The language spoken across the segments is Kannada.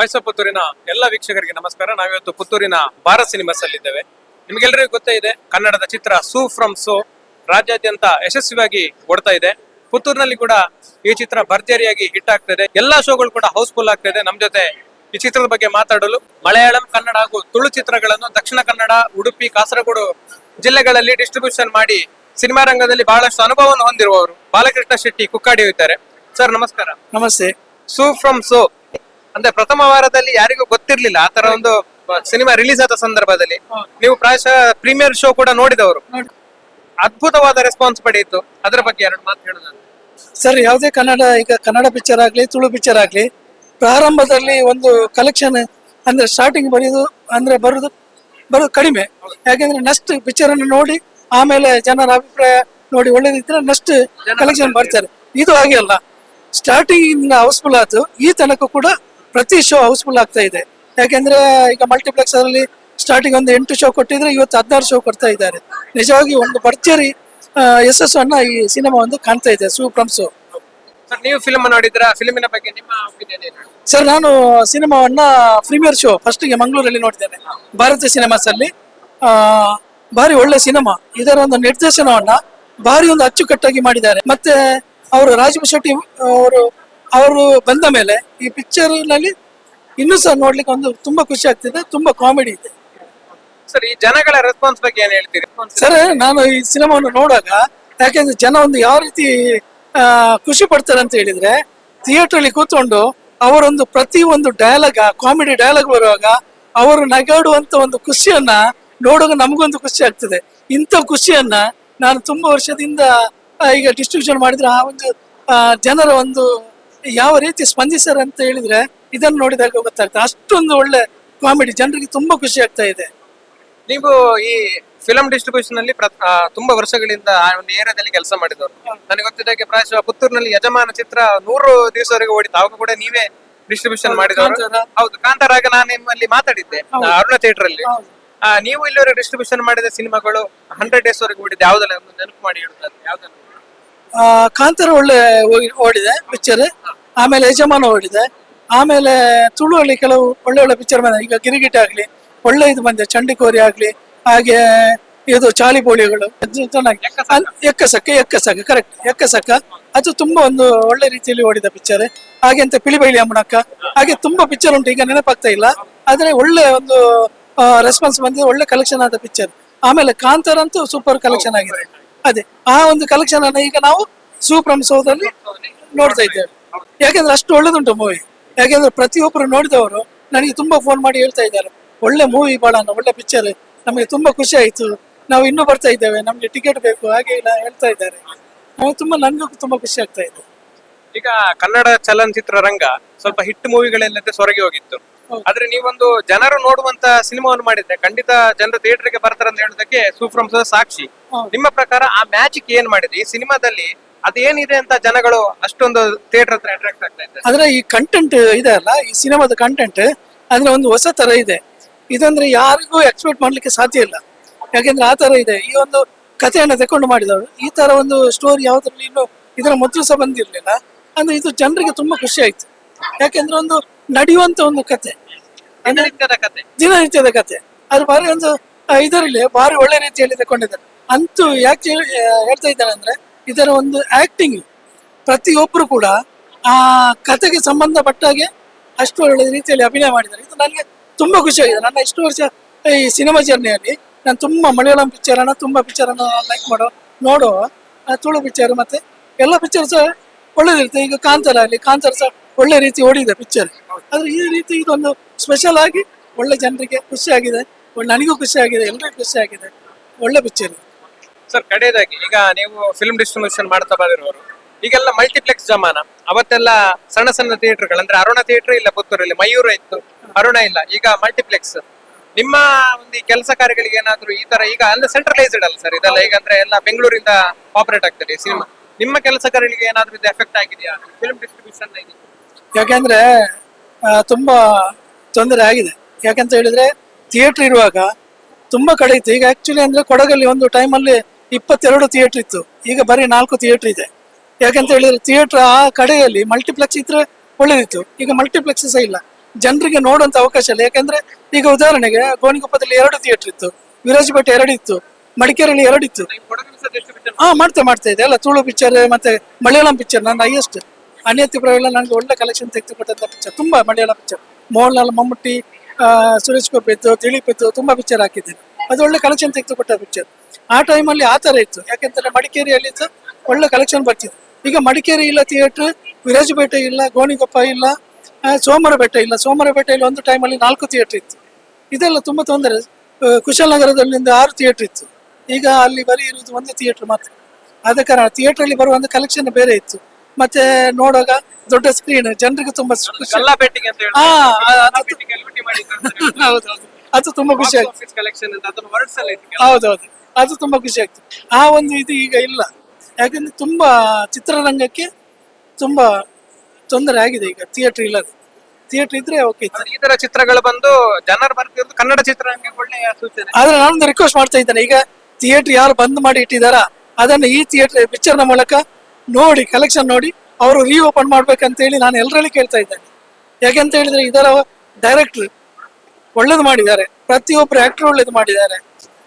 ವಾಯ್ಸ್ ಆಫ್ ಪುತ್ತೂರಿನ ಎಲ್ಲ ವೀಕ್ಷಕರಿಗೆ ನಮಸ್ಕಾರ. ನಾವಿವತ್ತು ಪುತ್ತೂರಿನ ಭಾರತ್ ಸಿನಿಮಾಸ್ ಅಲ್ಲಿ ಇದ್ದೇವೆ ನಿಮಗೆಲ್ಲರಿಗೂ ಗೊತ್ತೇ ಇದೆ ಕನ್ನಡದ ಚಿತ್ರ ಸೂ ಫ್ರಮ್ ಸೋ ರಾಜ್ಯಾದ್ಯಂತ ಯಶಸ್ವಿಯಾಗಿ ಓಡ್ತಾ ಇದೆ. ಪುತ್ತೂರಿನಲ್ಲಿ ಕೂಡ ಈ ಚಿತ್ರ ಭರ್ಜರಿಯಾಗಿ ಹಿಟ್ ಆಗ್ತಾ ಇದೆ. ಎಲ್ಲಾ ಶೋಗಳು ಕೂಡ ಹೌಸ್ಫುಲ್ ಆಗ್ತಾ ಇದೆ. ನಮ್ ಜೊತೆ ಈ ಚಿತ್ರದ ಬಗ್ಗೆ ಮಾತಾಡಲು ಮಲಯಾಳಂ ಕನ್ನಡ ಹಾಗೂ ತುಳು ಚಿತ್ರಗಳನ್ನು ದಕ್ಷಿಣ ಕನ್ನಡ ಉಡುಪಿ ಕಾಸರಗೋಡು ಜಿಲ್ಲೆಗಳಲ್ಲಿ ಡಿಸ್ಟ್ರಿಬ್ಯೂಷನ್ ಮಾಡಿ ಸಿನಿಮಾ ರಂಗದಲ್ಲಿ ಬಹಳಷ್ಟು ಅನುಭವವನ್ನು ಹೊಂದಿರುವವರು. ಬಾಲಕೃಷ್ಣ ಶೆಟ್ಟಿ ಕುಕ್ಕಾಡಿ ಇದ್ದಾರೆ. ಸರ್ ನಮಸ್ಕಾರ. ನಮಸ್ತೆ. ಸೂ ಫ್ರಮ್ ಸೋ ಅಂದ್ರೆ ಪ್ರಥಮ ವಾರದಲ್ಲಿ ಯಾರಿಗೂ ಗೊತ್ತಿರ್ಲಿಲ್ಲ. ಆ ತರ ಒಂದು ಸಿನಿಮಾ ರಿಲೀಸ್ ಆದ ಸಂದರ್ಭದಲ್ಲಿ. ನೀವು ಪ್ರಾಯಶಃ ಪ್ರೀಮಿಯರ್ ಶೋ ಕೂಡ ನೋಡಿದವರು. ಅದ್ಭುತವಾದ ರೆಸ್ಪಾನ್ಸ್ ಪಡೆಯಿತು. ಅದರ ಬಗ್ಗೆ ಎರಡು ಮಾತು ಹೇಳೋದಾದ್ರೆ ಸರ್ ಯಾವುದೇ ಕನ್ನಡ ಈಗ ಕನ್ನಡ ಪಿಕ್ಚರ್ ಆಗ್ಲಿ ತುಳು ಪಿಕ್ಚರ್ ಆಗ್ಲಿ ಪ್ರಾರಂಭದಲ್ಲಿ ಒಂದು ಕಲೆಕ್ಷನ್ ಅಂದ್ರೆ ಸ್ಟಾರ್ಟಿಂಗ್ ಬರೆಯೋದು ಅಂದ್ರೆ ಬರೋದು ಬರೋದು ಕಡಿಮೆ. ಯಾಕೆಂದ್ರೆ ನೆಕ್ಸ್ಟ್ ಪಿಕ್ಚರ್ ಅನ್ನು ನೋಡಿ ಆಮೇಲೆ ಜನರ ಅಭಿಪ್ರಾಯ ನೋಡಿ ಒಳ್ಳೇದಿದ್ರೆ ನೆಕ್ಸ್ಟ್ ಕಲೆಕ್ಷನ್ ಬರ್ತಾರೆ. ಇದು ಹಾಗೆ ಅಲ್ಲ. ಸ್ಟಾರ್ಟಿಂಗ್ ಇಂದ ಹೌಸ್ಫುಲ್ ಆಯ್ತು ಈ ತನಕ ಕೂಡ ಪ್ರತಿ ಶೋ ಹೌಸ್ಫುಲ್ ಆಗ್ತಾ ಇದೆ. ಯಾಕೆಂದ್ರೆ ಈಗ ಮಲ್ಟಿಪ್ಲೆಕ್ಸ್ ಅಲ್ಲಿ ಸ್ಟಾರ್ಟಿಂಗ್ ಒಂದು ಎಂಟು ಶೋ ಕೊಟ್ಟಿದ್ರೆ ಇವತ್ತು ಹದಿನಾರು ಶೋ ಕೊಡ್ತಾ ಇದ್ದಾರೆ. ನಿಜವಾಗಿ ಒಂದು ಭರ್ಜರಿ ಯಶಸ್ಸು ಯಶಸ್ಸನ್ನ ಈ ಸಿನಿಮಾ ಒಂದು ಕಾಣ್ತಾ ಇದೆ ಸೂಪರ್ ಶೋ ಸರ್ ನೀವು ಫಿಲ್ಮ್ ನೋಡಿದ್ರ ಫಿಲ್ಮಿನ ಬಗ್ಗೆ ನಿಮ್ಮ ಒಪಿನಿಯನ್ ಏನು? ಸರ್ ನಾನು ಸಿನಿಮಾವನ್ನ ಪ್ರೀಮಿಯರ್ ಶೋ ಫಸ್ಟಿಗೆ ಮಂಗಳೂರಲ್ಲಿ ನೋಡಿದ್ದೇನೆ. ಭಾರತೀಯ ಸಿನಿಮಾಸ್ ಅಲ್ಲಿ. ಭಾರಿ ಒಳ್ಳೆ ಸಿನಿಮಾ ಇದರ ಒಂದು ನಿರ್ದೇಶನವನ್ನ ಭಾರಿ ಒಂದು ಅಚ್ಚುಕಟ್ಟಾಗಿ ಮಾಡಿದ್ದಾರೆ. ಮತ್ತೆ ಅವರು ರಾಜೀವ್ ಶೆಟ್ಟಿ ಅವರು ಅವರು ಬಂದ ಮೇಲೆ ಈ ಪಿಕ್ಚರ್ನಲ್ಲಿ ಇನ್ನೂ ಸಹ ನೋಡ್ಲಿಕ್ಕೆ ಒಂದು ತುಂಬಾ ಖುಷಿ ಆಗ್ತಿದೆ ತುಂಬಾ ಕಾಮಿಡಿ ಇದೆ. ಸರ್ ಈ ಜನಗಳ ರೆಸ್ಪಾನ್ಸ್ ಬಗ್ಗೆ ಏನ್ ಹೇಳ್ತೀರಿ? ಸರ್ ನಾನು ಈ ಸಿನಿಮಾವನ್ನು ನೋಡುವಾಗ ಯಾಕೆಂದ್ರೆ ಜನ ಒಂದು ಯಾವ ರೀತಿ ಆ, ಖುಷಿ ಪಡ್ತಾರೆ ಅಂತ ಹೇಳಿದ್ರೆ ಥಿಯೇಟರ್ ಅಲ್ಲಿ ಕೂತ್ಕೊಂಡು ಅವರೊಂದು ಪ್ರತಿ ಒಂದು ಡಯಲಾಗ್ ಕಾಮಿಡಿ ಡಯಲಾಗ್ ಬರುವಾಗ ಅವರು ನಗಾಡುವಂತ ಒಂದು ಖುಷಿಯನ್ನ ನೋಡುವಾಗ ನಮಗೊಂದು ಖುಷಿ ಆಗ್ತದೆ. ಇಂಥ ಖುಷಿಯನ್ನ ನಾನು ತುಂಬಾ ವರ್ಷದಿಂದ ಆ, ಈಗ ಡಿಸ್ಟ್ರಿಬ್ಯೂಷನ್ ಮಾಡಿದ್ರೆ ಆ ಒಂದು ಆ, ಜನರ ಒಂದು ಯಾವ ರೀತಿ ಸ್ಪಂದಿಸ್ತಾರೆ ಅಂತ ಹೇಳಿದ್ರೆ ಇದನ್ನು ನೋಡಿದಾಗ ಗೊತ್ತಾಗ್ತದೆ. ಅಷ್ಟೊಂದು ಒಳ್ಳೆ ಕಾಮಿಡಿ ಜನರಿಗೆ ತುಂಬಾ ಖುಷಿ ಆಗ್ತಾ ಇದೆ. ನೀವು ಈ ಫಿಲಂ ಡಿಸ್ಟ್ರಿಬ್ಯೂಷನ್ ಅಲ್ಲಿ ಆ, ತುಂಬಾ ವರ್ಷಗಳಿಂದ ಆ ಒಂದು ಏರಿಯಾದಲ್ಲಿ ಕೆಲಸ ಮಾಡಿದವರು. ನನಗೆ ಗೊತ್ತಿದ್ದಾಗೆ ಪ್ರಾಯಶಃ ಪುತ್ತೂರಿನಲ್ಲಿ ಯಜಮಾನ ಚಿತ್ರ ನೂರು ದಿವಸವರೆಗೆ ಓಡಿತು ಅವಾಗ ಕೂಡ ನೀವೇ ಡಿಸ್ಟ್ರಿಬ್ಯೂಷನ್ ಮಾಡಿದವರು. ಕಾಂತಾರ. ಹೌದು ಕಾಂತಾರಾಗ ನಾನು ನಿಮ್ಮಲ್ಲಿ ಮಾತಾಡಿದ್ದೆ ಆ, ಅರುಣ ಥಿಯೇಟರ್ ಅಲ್ಲಿ. ಹೌದು. ಆ, ನೀವು ಇಲ್ಲಿವರೆಗೆ ಡಿಸ್ಟ್ರಿಬ್ಯೂಷನ್ ಮಾಡಿದ ಸಿನಿಮಾಗಳು ಹಂಡ್ರೆಡ್ ಡೇಸ್ ವರೆಗೆ ಓಡಿದೆ. ಯಾವ್ದಲ್ಲ ಒಂದು ನೆನಪು ಮಾಡಿ ಹೇಳುದು ಯಾವ್ದನ್ನು? ಆ, ಕಾಂತಾರ ಒಳ್ಳೆ ಓಡಿದೆ ಪಿಕ್ಚರ್ ಆಮೇಲೆ ಯಜಮಾನ ಓಡಿದೆ ಆಮೇಲೆ ತುಳುವಲ್ಲಿ ಕೆಲವು ಒಳ್ಳೆ ಒಳ್ಳೆ ಪಿಕ್ಚರ್ ಬಂದ ಈಗ ಗಿರಿಗಿಟ ಆಗ್ಲಿ ಒಳ್ಳೆ ಇದು ಬಂದಿದೆ ಚಂಡಿಕೋರಿ ಆಗ್ಲಿ ಹಾಗೆ ಇದು ಚಾಲಿ ಬೋಳಿಗಳು. ಚೆನ್ನಾಗಿ. ಎಕ್ಕಸಕ್ಕ? ಎಕ್ಕಸಕ್ಕ ಕರೆಕ್ಟ್ ಎಕ್ಕಸಕ್ಕ. ಅದು ತುಂಬಾ ಒಂದು ಒಳ್ಳೆ ರೀತಿಯಲ್ಲಿ ಓಡಿದ ಪಿಕ್ಚರ್ ಹಾಗೆ ಅಂತ ಪಿಳಿಬೈಲಿ ಅಮ್ಮನಕ್ಕ. ಹಾಗೆ ತುಂಬಾ ಪಿಕ್ಚರ್ ಉಂಟು. ಈಗ ನೆನಪಾಗ್ತಾ ಇಲ್ಲ. ಆದ್ರೆ ಒಳ್ಳೆ ಒಂದು ರೆಸ್ಪಾನ್ಸ್ ಬಂದಿದೆ. ಒಳ್ಳೆ ಕಲೆಕ್ಷನ್ ಆದ ಪಿಕ್ಚರ್ ಆಮೇಲೆ ಕಾಂತಾರ ಅಂತೂ ಸೂಪರ್ ಕಲೆಕ್ಷನ್ ಆಗಿದೆ. ಅದೇ ಆ ಒಂದು ಕಲೆಕ್ಷನ್ ಅನ್ನ ಈಗ ನಾವು ಸೂಪ್ರಮ್ ಸೋದಲ್ಲಿ ನೋಡ್ತಾ ಇದ್ದೇವೆ. ಯಾಕೆಂದ್ರೆ ಅಷ್ಟು ಒಳ್ಳೇದುಂಟು ಮೂವಿ ಯಾಕೆಂದ್ರೆ ಪ್ರತಿಯೊಬ್ಬರು ನೋಡಿದವರು ನನಗೆ ತುಂಬಾ ಫೋನ್ ಮಾಡಿ ಹೇಳ್ತಾ ಇದ್ದಾರೆ ಒಳ್ಳೆ ಮೂವಿ ಬಾಳ ಒಳ್ಳೆ ಪಿಕ್ಚರ್ ನಮಗೆ ತುಂಬಾ ಖುಷಿ ಆಯ್ತು. ನಾವು ಇನ್ನೂ ಬರ್ತಾ ಇದ್ದೇವೆ. ನಮ್ಗೆ ಟಿಕೆಟ್ ಬೇಕು. ಹಾಗೆ ಇಲ್ಲ ಹೇಳ್ತಾ ಇದ್ದಾರೆ. ತುಂಬಾ ನನ್ಗೂ ತುಂಬಾ ಖುಷಿ ಆಗ್ತಾ ಇದೆ. ಈಗ ಕನ್ನಡ ಚಲನಚಿತ್ರ ರಂಗ ಸ್ವಲ್ಪ ಹಿಟ್ ಮೂವಿಗಳೆಲ್ಲದೆ ಸೊರಗಿ ಹೋಗಿತ್ತು. ಆದ್ರೆ ನೀವೊಂದು ಜನರು ನೋಡುವಂತ ಸಿನಿಮಾವನ್ನು ಮಾಡಿದ್ರೆ ಖಂಡಿತ ಜನರು ಥಿಯೇಟರ್ಗೆ ಬರ್ತಾರೆ ಅಂತ ಹೇಳೋದಕ್ಕೆ ಸೂಪ್ರಂಸ ಸಾಕ್ಷಿ. ನಿಮ್ಮ ಪ್ರಕಾರ ಆ ಮ್ಯಾಜಿಕ್ ಏನ್ ಮಾಡಿದೆ? ಈ ಸಿನಿಮಾದಲ್ಲಿ ಅದೇನಿದೆ ಅಂತ ಜನಗಳು ಅಷ್ಟೊಂದು ಥಿಯೇಟರ್ ಹತ್ರ ಅಟ್ರಾಕ್ಟ್ ಆಗ್ತಾ ಇದೆ ಅಂದ್ರೆ ಈ ಕಂಟೆಂಟ್ ಇದೆ ಅಲ್ಲ ಈ ಸಿನಿಮಾದ ಕಂಟೆಂಟ್ ಅಂದ್ರೆ ಒಂದು ಹೊಸ ತರ ಇದೆ. ಇದಂದ್ರೆ ಯಾರಿಗೂ ಎಕ್ಸ್ಪೆಕ್ಟ್ ಮಾಡ್ಲಿಕ್ಕೆ ಸಾಧ್ಯ ಇಲ್ಲ. ಯಾಕೆಂದ್ರೆ ಆ ತರ ಇದೆ. ಈ ಒಂದು ಕಥೆಯನ್ನ ತಕೊಂಡು ಮಾಡಿದವರು ಈ ತರ ಒಂದು ಸ್ಟೋರಿ ಯಾವ್ದ್ರಲ್ಲಿ ಇನ್ನು ಇದರ ಮೊದಲು ಸಹ ಬಂದಿರ್ಲಿಲ್ಲ. ಅಂದ್ರೆ ಇದು ಜನರಿಗೆ ತುಂಬಾ ಖುಷಿ ಆಯ್ತು. ಯಾಕೆಂದ್ರೆ ಒಂದು ನಡೆಯುವಂತ ಒಂದು ಕತೆ ದಿನನಿತ್ಯದ ಕತೆ ದಿನನಿತ್ಯದ ಕತೆ ಅದು ಬಾರಿ ಒಂದು ಇದರಲ್ಲಿ ಬಾರಿ ಒಳ್ಳೆ ರೀತಿಯಲ್ಲಿ ತಗೊಂಡಿದ್ದಾರೆ ಅಂತೂ ಯಾಕೆ ಹೇಳಿ- ಹೇಳ್ತಾ ಇದ್ದಾರೆ ಅಂದ್ರೆ ಇದರ ಒಂದು ಆಕ್ಟಿಂಗ್ ಪ್ರತಿಯೊಬ್ಬರು ಕೂಡ ಆ ಕಥೆಗೆ ಸಂಬಂಧಪಟ್ಟ ಹಾಗೆ ಅಷ್ಟು ಒಳ್ಳೆ ರೀತಿಯಲ್ಲಿ ಅಭಿನಯ ಮಾಡಿದ್ದಾರೆ. ಇದು ನನಗೆ ತುಂಬ ಖುಷಿಯಾಗಿದೆ ನನ್ನ ಇಷ್ಟು ವರ್ಷ ಈ ಸಿನಿಮಾ ಜರ್ನಿಯಲ್ಲಿ ನಾನು ತುಂಬ ಮಲಯಾಳಂ ಪಿಕ್ಚರ್ ತುಂಬ ಪಿಕ್ಚರನ್ನು ಲೈಕ್ ಮಾಡೋ, ನೋಡೋ ತುಳು ಪಿಕ್ಚರ್ ಮತ್ತೆ ಎಲ್ಲ ಪಿಕ್ಚರ್ ಸಹ ಒಳ್ಳೇದಿರುತ್ತೆ. ಈಗ ಕಾಂತಾರ ಆಗಲಿ ಕಾಂತಾರ ಸಹ ಒಳ್ಳೆ ರೀತಿ ಓಡಿದೆ ಪಿಕ್ಚರ್ ಆದ್ರೆ ಈ ರೀತಿ ಇದೊಂದು ಸ್ಪೆಷಲ್ ಆಗಿ ಒಳ್ಳೆ ಜನರಿಗೆ ಖುಷಿ ಆಗಿದೆ. ಒಳ್ಳೆ ನನಗೂ ಖುಷಿ ಆಗಿದೆ ಎಲ್ಲರಿಗೂ ಖುಷಿ ಆಗಿದೆ. ಒಳ್ಳೆ ಪಿಕ್ಚರ್ ಸರ್, ಕಡೆಯದಾಗಿ. ಈಗ ನೀವು ಫಿಲ್ಮ್ ಡಿಸ್ಟ್ರಿಬ್ಯೂಷನ್ ಮಾಡ್ತಾ ಬಂದಿರೋರು, ಈಗೆಲ್ಲ ಮಲ್ಟಿಪ್ಲೆಕ್ಸ್ ಜಮಾನ. ಅವತ್ತೆಲ್ಲ ಸಣ್ಣ ಸಣ್ಣ ಥಿಯೇಟರ್ಗಳು ಅಂದ್ರೆ ಅರುಣ ಥಿಯೇಟರ್ ಇಲ್ಲ ಪುತ್ತೂರಲ್ಲಿ, ಮಯೂರ ಇತ್ತು, ಅರುಣ ಇಲ್ಲ, ಈಗ ಮಲ್ಟಿಪ್ಲೆಕ್ಸ್ ನಿಮ್ಮ ಒಂದು ಈ ಕೆಲಸ ಕಾರ್ಯಗಳಿಗೆ ಏನಾದ್ರು ಈ ತರ, ಈಗ ಅಂದ್ರೆ ಸೆಂಟ್ರಲೈಸ್ಡ್ ಅಲ್ಲ ಸರ್, ಇದೆಲ್ಲ ಈಗ ಅಂದ್ರೆ ಎಲ್ಲ ಬೆಂಗಳೂರಿಂದ ಆಪರೇಟ್ ಆಗ್ತದೆ ಸಿನಿಮಾ ನಿಮ್ಮ ಕೆಲಸ ಕಾರ್ಯಗಳಿಗೆ ಏನಾದ್ರು ಇದು ಎಫೆಕ್ಟ್ ಆಗಿದೆಯಾ? ಫಿಲ್ಮ್ ಡಿಸ್ಟ್ರಿಬ್ಯೂಷನ್ ಯಾಕೆಂದ್ರೆ ತುಂಬಾ ತೊಂದರೆ ಆಗಿದೆ. ಯಾಕಂತ ಹೇಳಿದ್ರೆ ಥಿಯೇಟರ್ ಇರುವಾಗ ತುಂಬಾ ಕಡೆ ಇತ್ತು. ಈಗ ಆಕ್ಚುಲಿ ಅಂದ್ರೆ ಕೊಡಗಲ್ಲಿ ಒಂದು ಟೈಮಲ್ಲಿ ಇಪ್ಪತ್ತೆರಡು ಥಿಯೇಟರ್ ಇತ್ತು. ಈಗ ಬರೀ ನಾಲ್ಕು ಥಿಯೇಟರ್ ಇದೆ. ಯಾಕಂತ ಹೇಳಿದ್ರೆ ಥಿಯೇಟರ್ ಆ ಕಡೆಯಲ್ಲಿ ಮಲ್ಟಿಪ್ಲೆಕ್ಸ್ ಇದ್ರೆ ಒಳ್ಳೇದಿತ್ತು. ಈಗ ಮಲ್ಟಿಪ್ಲೆಕ್ಸ್ ಸಹ ಇಲ್ಲ. ಜನರಿಗೆ ನೋಡುವಂತ ಅವಕಾಶ ಇಲ್ಲ. ಯಾಕಂದ್ರೆ ಈಗ ಉದಾಹರಣೆಗೆ ಗೋಣಿಕೊಪ್ಪದಲ್ಲಿ ಎರಡು ಥಿಯೇಟರ್ ಇತ್ತು. ವಿರಾಜಪೇಟೆ ಎರಡು ಇತ್ತು. ಮಡಿಕೇರಿಯಲ್ಲಿ ಎರಡು ಇತ್ತು. ಹಾ, ಮಾಡ್ತಾ ಮಾಡ್ತಾ ಇದೆ. ಅಲ್ಲ, ತುಳು ಪಿಕ್ಚರ್ ಮತ್ತೆ ಮಲಯಾಳಂ ಪಿಕ್ಚರ್ ನನ್ನ ಹೈಯೆಸ್ಟ್ ಅನ್ಯತಿ ಪ್ರವೆಲ್ಲ ನನಗೆ ಒಳ್ಳೆ ಕಲೆಕ್ಷನ್ ತೆಗೆದುಕೊಟ್ಟಂತ ಪಿಕ್ಚರ್ ತುಂಬಾ ಮಲಯಾಳಂ ಪಿಕ್ಚರ್ ಮೋಹನ್ಲಾಲ್ ಮಮ್ಮೂಟಿ ಸುರೇಶ್ ಗೋಪಿ ಇತ್ತು, ದಿಲೀಪ್ ಇತ್ತು, ತುಂಬಾ ಪಿಕ್ಚರ್ ಹಾಕಿದ್ದೀನಿ. ಅದು ಒಳ್ಳೆ ಕಲೆಕ್ಷನ್ ತೆಗೆದುಕೊಟ್ಟ ಪಿಕ್ಚರ್ ಆ ಟೈಮಲ್ಲಿ ಆ ತರ ಇತ್ತು. ಯಾಕೆಂತಂದ್ರೆ ಮಡಿಕೇರಿಯಲ್ಲಿ ಒಳ್ಳೆ ಕಲೆಕ್ಷನ್ ಬರ್ತಿತ್ತು. ಈಗ ಮಡಿಕೇರಿ ಇಲ್ಲ ಥಿಯೇಟರ್ ವಿರಾಜಪೇಟೆ ಇಲ್ಲ ಗೋಣಿಗೊಪ್ಪ ಇಲ್ಲ ಸೋಮವಾರ ಬೆಟ್ಟ ಇಲ್ಲ. ಸೋಮರಬೆಟ್ಟೆಯಲ್ಲಿ ಒಂದು ಟೈಮಲ್ಲಿ ನಾಲ್ಕು ಥಿಯೇಟರ್ ಇತ್ತು. ಇದೆಲ್ಲ ತುಂಬಾ ತೊಂದರೆ. ಕುಶಲ ಕುಶಾಲನಗರದಲ್ಲಿ ಒಂದು ಆರು ಥಿಯೇಟರ್ ಇತ್ತು. ಈಗ ಅಲ್ಲಿ ಬರೀ ಇರುವುದು ಒಂದು ಥಿಯೇಟರ್ ಮಾತ್ರ. ಆದ ಕಾರಣ ಥಿಯೇಟರ್ ಅಲ್ಲಿ ಬರುವಂತ ಕಲೆಕ್ಷನ್ ಬೇರೆ ಇತ್ತು. ಮತ್ತೆ ನೋಡುವಾಗ ದೊಡ್ಡ ಸ್ಕ್ರೀನ್ ಜನರಿಗೆ ತುಂಬಾ ಹೌದೌದು ಅದು ತುಂಬಾ ಖುಷಿ ಆಯ್ತು ಆಫೀಸ್ ಕಲೆಕ್ಷನ್ ಅಂತ ಅದನ್ನು ವರ್ಡ್ಸ್ ಅಲ್ಲಿ ಇತ್ತು. ಹೌದೌದು. ಅದು ತುಂಬಾ ಖುಷಿ ಆಗ್ತದೆ. ಆ ಒಂದು ಇದು ಈಗ ಇಲ್ಲ. ಯಾಕಂದ್ರೆ ತುಂಬಾ ಚಿತ್ರರಂಗಕ್ಕೆ ತುಂಬಾ ತೊಂದರೆ ಆಗಿದೆ ಈಗ ಥಿಯೇಟರ್ ಇಲ್ಲದೆ ಥಿಯೇಟರ್ ಇದ್ರೆ ಓಕೆ ಇತ್ತು ಈ ತರ ಚಿತ್ರಗಳು ಬಂದು ಜನರು ಬರ್ತಿರೋದು ಕನ್ನಡ ಚಿತ್ರರಂಗಕ್ಕೆ ಒಳ್ಳೆಯ ಸೂಚನೆ. ಆದ್ರೆ ನಾನೊಂದು ರಿಕ್ವೆಸ್ಟ್ ಮಾಡ್ತಾ ಇದ್ದೇನೆ. ಈಗ ಥಿಯೇಟರ್ ಯಾರು ಬಂದ್ ಮಾಡಿ ಇಟ್ಟಿದಾರ ಅದನ್ನ ಈ ಥಿಯೇಟರ್ ಪಿಕ್ಚರ್ನ ಮೂಲಕ ನೋಡಿ ಕಲೆಕ್ಷನ್ ನೋಡಿ ಅವರು ರೀಓಪನ್ ಮಾಡ್ಬೇಕಂತ ಹೇಳಿ ನಾನು ಎಲ್ಲರಲ್ಲಿ ಕೇಳ್ತಾ ಇದ್ದೇನೆ. ಯಾಕೆಂತ ಹೇಳಿದ್ರೆ ಇದರ ಡೈರೆಕ್ಟರ್ ಒಳ್ಳೇದು ಮಾಡಿದ್ದಾರೆ. ಪ್ರತಿಯೊಬ್ಬರು ಆಕ್ಟರ್ ಒಳ್ಳೇದು ಮಾಡಿದ್ದಾರೆ.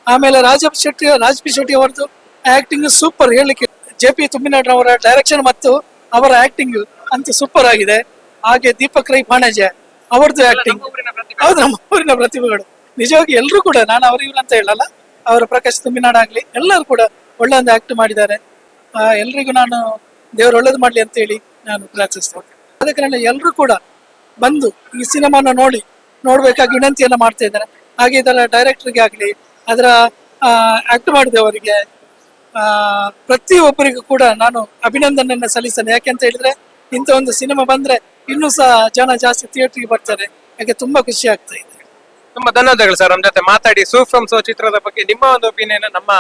ಆಮೇಲೆ ರಾಜಪ್ಪ ಶೆಟ್ಟಿ ರಾಜಪಿ ಶೆಟ್ಟಿ ಅವರದ್ದು ಆಕ್ಟಿಂಗ್ ಸೂಪರ್ ಹೇಳಲಿಕ್ಕೆ ಜೆ ಪಿ ತುಮ್ಮಿನಾಡ್ರವರ ಡೈರೆಕ್ಷನ್ ಮತ್ತು ಅವರ ಆಕ್ಟಿಂಗ್ ಅಂತ ಸೂಪರ್ ಆಗಿದೆ. ಹಾಗೆ ದೀಪಕ್ ರೈ ಪಾಣಜೆ ಅವರದ್ದು ಆಕ್ಟಿಂಗ್ ಹೌದು ನಮ್ಮ ಊರಿನ ಪ್ರತಿಭೆಗಳು. ನಿಜವಾಗಿ ಎಲ್ಲರೂ ಕೂಡ ನಾನು ಅವರು ಇವ್ರು ಅಂತ ಹೇಳಲ್ಲ ಅವರ ಪ್ರಕಾಶ್ ತುಮ್ಮಿನಾಡ್ ಆಗ್ಲಿ ಎಲ್ಲರೂ ಕೂಡ ಒಳ್ಳೆ ಒಂದು ಆಕ್ಟ್ ಮಾಡಿದ್ದಾರೆ. ಆ, ಎಲ್ರಿಗೂ ನಾನು ದೇವರು ಒಳ್ಳೇದು ಮಾಡ್ಲಿ ಅಂತ ಹೇಳಿ ನಾನು ಪ್ರಾರ್ಥಿಸ್ತೇನೆ. ಅದಕ್ಕೆ ನಾನು ಎಲ್ಲರೂ ಕೂಡ ಬಂದು ಈ ಸಿನಿಮಾನ ನೋಡಿ ನೋಡ್ಬೇಕಾಗಿ ವಿನಂತಿಯನ್ನ ಮಾಡ್ತಾ ಇದ್ದಾರೆ. ಹಾಗೆ ಇದರ ಡೈರೆಕ್ಟರ್ಗೆ ಆಗಲಿ ಅದರ ಆಕ್ಟ್ ಮಾಡಿದವರಿಗೆ ಆ, ಪ್ರತಿಯೊಬ್ಬರಿಗೂ ಕೂಡ ನಾನು ಅಭಿನಂದನೆಯನ್ನ ಸಲ್ಲಿಸ್ತೇನೆ. ಯಾಕೆಂತ ಹೇಳಿದ್ರೆ ಇಂಥ ಒಂದು ಸಿನಿಮಾ ಬಂದ್ರೆ ಇನ್ನೂ ಸಹ ಜನ ಜಾಸ್ತಿ ಥಿಯೇಟರ್ಗೆ ಬರ್ತಾರೆ. ಹಾಗೆ ತುಂಬಾ ಖುಷಿ ಆಗ್ತಾ ಇದೆ. ತುಂಬಾ ಧನ್ಯವಾದಗಳು ಸರ್. ನಮ್ಮ ಜೊತೆ ಮಾತಾಡಿ ಸೂ ಫ್ರಮ್ ಸೋ ಚಿತ್ರದ ಬಗ್ಗೆ ನಿಮ್ಮ ಒಂದು ಒಪಿನಿಯನ್ ನಮ್ಮ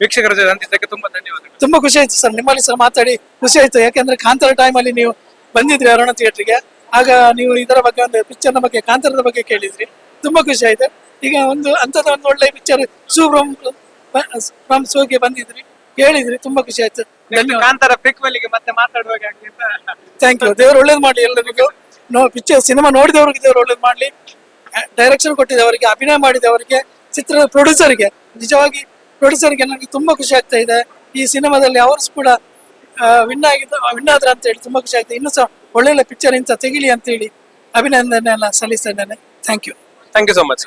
ವೀಕ್ಷಕರ ಜೊತೆ ಹಂಚಿದ್ದಕ್ಕೆ ತುಂಬಾ ಧನ್ಯವಾದಗಳು. ತುಂಬಾ ಖುಷಿ ಆಯ್ತು ಸರ್. ನಿಮ್ಮಲ್ಲಿ ಸಹ ಮಾತಾಡಿ ಖುಷಿ ಆಯ್ತು. ಯಾಕೆಂದ್ರೆ ಕಾಂತಾರ ಟೈಮಲ್ಲಿ ಅಲ್ಲಿ ನೀವು ಬಂದಿದ್ರಿ ಅರುಣ ಥಿಯೇಟರ್ಗೆ ಆಗ ನೀವು ಇದರ ಬಗ್ಗೆ ಒಂದು ಪಿಕ್ಚರ್ನ ಬಗ್ಗೆ ಕಾಂತರದ ಬಗ್ಗೆ ಕೇಳಿದ್ರಿ. ತುಂಬಾ ಖುಷಿ ಆಯ್ತು. ಈಗ ಒಂದು ಅಂತದ ಒಂದು ಒಳ್ಳೆ ಪಿಕ್ಚರ್ ಸೂಬ್ರಮ್ ಫ್ರಮ್ ಸೋಗೆ ಬಂದಿದ್ರಿ. ಕೇಳಿದ್ರಿ ತುಂಬಾ ಖುಷಿ ಆಯ್ತು. ಕಾಂತರ ಪ್ರಿಕ್ವೆಲ್ಗೆ ಮತ್ತೆ ಮಾತಾಡುವಾಗ ಥ್ಯಾಂಕ್ ಯು ದೇವ್ರು ಒಳ್ಳೇದು ಮಾಡಲಿ ಎಲ್ಲರಿಗೂ. ನೋ ಪಿಕ್ಚರ್ ಸಿನಿಮಾ ನೋಡಿದವರಿಗೆ ದೇವ್ರು ಒಳ್ಳೇದು ಮಾಡಲಿ. ಡೈರೆಕ್ಷನ್ ಕೊಟ್ಟಿದ್ದವರಿಗೆ ಅಭಿನಯ ಮಾಡಿದವರಿಗೆ ಚಿತ್ರದ ಪ್ರೊಡ್ಯೂಸರ್ಗೆ ನಿಜವಾಗಿ ಪ್ರೊಡ್ಯೂಸರ್ಗೆ ನನಗೆ ತುಂಬಾ ಖುಷಿ ಆಗ್ತಾ ಇದೆ. ಈ ಸಿನಿಮಾದಲ್ಲಿ ಅವರು ಕೂಡ ವಿನ್ ಆಗಿದ್ದ ವಿನ್ ಆದ್ರ ಅಂತ ಹೇಳಿ ತುಂಬಾ ಖುಷಿ ಆಗ್ತದೆ ಇನ್ನೂ ಸಹ ಒಳ್ಳೊಳ್ಳೆ ಪಿಕ್ಚರ್ ಇಂಥ ತೆಗಿಲಿ ಅಂತ ಹೇಳಿ ಅಭಿನಂದನೆ ಎಲ್ಲ ಸಲ್ಲಿಸ್ತಾ ಇದ್ದೇನೆ thank you thank you so much